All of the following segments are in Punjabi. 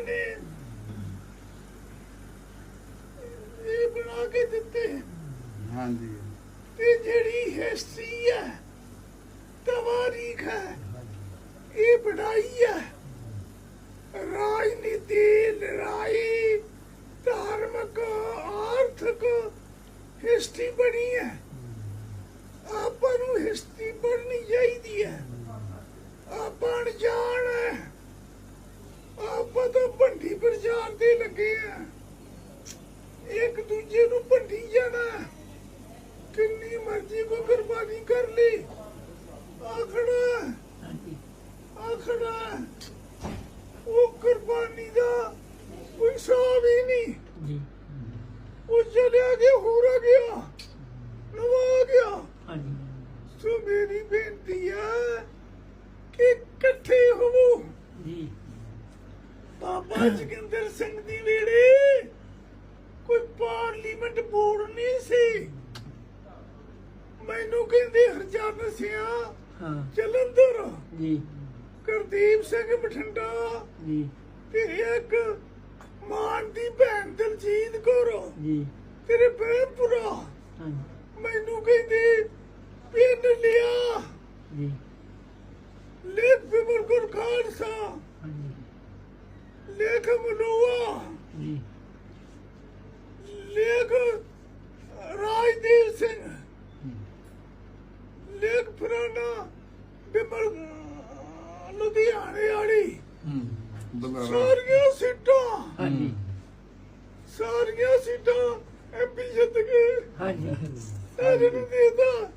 ਨੇ। ਨੇ ਇਹ ਬਣਾ ਕੇ ਦਿੱਤੇ ਹਾਂਜੀ। ਤੇ ਜਿਹੜੀ ਹਿਸਟਰੀ ਹੈ ਤਵਾਰੀਖ ਹੈ ਇਹ ਪੜਾਈ ਹੈ। ਰਾਜਨੀਤੀ ਲੜਾਈ ਧਾਰਮਿਕ ਆਰਥਿਕ ਹਿਸਟਰੀ ਬਣੀ ਹੈ। ਤੇ ਲੱਗੇ ਆ। ਇੱਕ ਦੂਜੇ ਨੂੰ ਭੰਡੀ ਜਾਣਾ। ਕਿੰਨੀ ਮਰਜ਼ੀ ਕੋ ਕੁਰਬਾਨੀ ਕਰ ਲਈ। ਆਖੜਾ ਹਾਂਜੀ। ਆਖੜਾ ਉਹ ਕੁਰਬਾਨੀ ਦਾ ਕੋਈ ਹਿਸਾਬ ਹੀ ਨਹੀਂ। ਜੀ। ਉਹ ਚਲਿਆ ਗਿਆ ਹੋਰ ਆ ਗਿਆ ਨਵਾ ਗਿਆ। ਹਾਂਜੀ। ਸੋ ਮੇਰੀ ਬੇਨਤੀ ਹੈ ਕਿ ਇਕੱਠੇ ਹੋਵੋ। ਬਾਬਾ ਜੋਗਿੰਦਰ ਸਿੰਘ ਦੀ ਵੇੜੇ। ਕੋਈ ਪਾਰਲੀਮੈਂਟ ਬੋਰਡ ਨਹੀਂ ਸੀ। ਮੈਨੂੰ ਕਹਿੰਦੇ ਹਰਜਨ ਸਿਆ ਹਾਂ। ਜਲੰਧਰ। ਜੀ। ਗੁਰਦੀਪ ਸਿੰਘ ਬਠਿੰਡਾ। ਜੀ। ਤੇ ਇੱਕ ਮਾਨ ਦੀ ਭੈਣ ਦਲਜੀਤ ਕੌਰ। ਜੀ। ਤੇਰੇ ਬੇਪੁਰਾ ਹਾਂਜੀ ਮੈਨੂੰ ਕਹਿੰਦੇ ਪਿੰਡ ਲਿਆ। ਜੀ। ਲੇਖ ਬਿਮਰ ਗੁਰ ਖਾਲਸਾ ਹਾਂਜੀ ਲੇਖ ਮਨੁਆ। ਜੀ। ਲੇਖ ਰਾਜਦੀਪ ਸਿੰਘ। ਲੇਖ ਫਰਾਨਾ ਬਿਮਲ ਲੁਧਿਆਣੇ ਵਾਲੀ। ਸਾਰੀਆਂ ਸੀਟਾਂ। ਹਾਂਜੀ। ਸਾਰੀਆਂ ਸੀਟਾਂ ਐਮਪੀ ਜਿੱਤ ਗਏ। ਹਾਂਜੀ। ਸਾਰੇ ਨੂੰ ਦੇਦਾ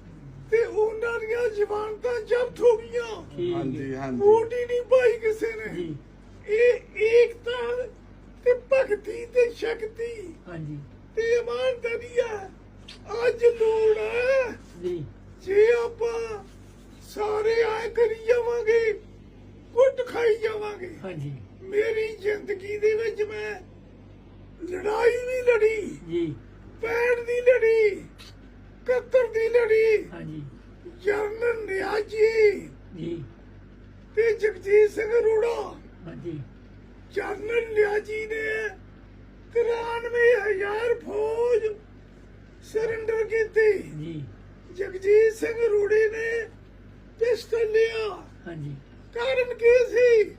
ਤੇ ਉਹਨਾਂ ਦੀਆਂ ਜ਼ਮਾਨਤਾਂ ਜ਼ਬਤ ਹੋ ਗਈਆਂ। ਹਾਂਜੀ। ਹਾਂਜੀ। ਵੋਟ ਹੀ ਨਹੀਂ ਪਾਈ ਕਿਸੇ ਨੇ। ਇਹ ਭਗਤੀ ਤੇ ਸ਼ਕਤੀ। ਹਾਂਜੀ। ਤੇ ਇਮਾਨਦਾਰੀ ਆ। ਅੱਜ ਲੋੜ ਹੈ ਜੀ। ਜੇ ਆਪਾਂ ਸਾਰੇ ਆਏ ਕਰੀ ਜਾਵਾਂਗੇ ਕੁੱਟ ਖਾਈ ਜਾਵਾਂਗੇ। ਹਾਂਜੀ। ਮੇਰੀ ਜ਼ਿੰਦਗੀ ਦੇ ਵਿੱਚ ਮੈਂ ਲੜਾਈ ਵੀ ਲੜੀ ਜੀ। ਪੈਣ ਦੀ ਲੜੀ ਕੱਤਰ ਦੀ ਲੜੀ ਹਾਂਜੀ। ਜਰਨਲ ਨਿਆਜੀ ਜੀ। ਤੇ ਜਗਜੀਤ ਸਿੰਘ ਅਰੋੜਾ ਹਾਂਜੀ। ਜਰਨਲ ਨਿਆਜੀ ਨੇ। 93000 ਫੌਜ ਸਰੈਂਡਰ ਕੀਤੀ। ਜੀ। ਜਗਜੀਤ ਸਿੰਘ ਰੂੜੀ ਨੇ ਪਿਸਤਲ ਲਿਆ। ਹਾਂਜੀ। ਕਾਰਨ ਕੀ ਸੀ?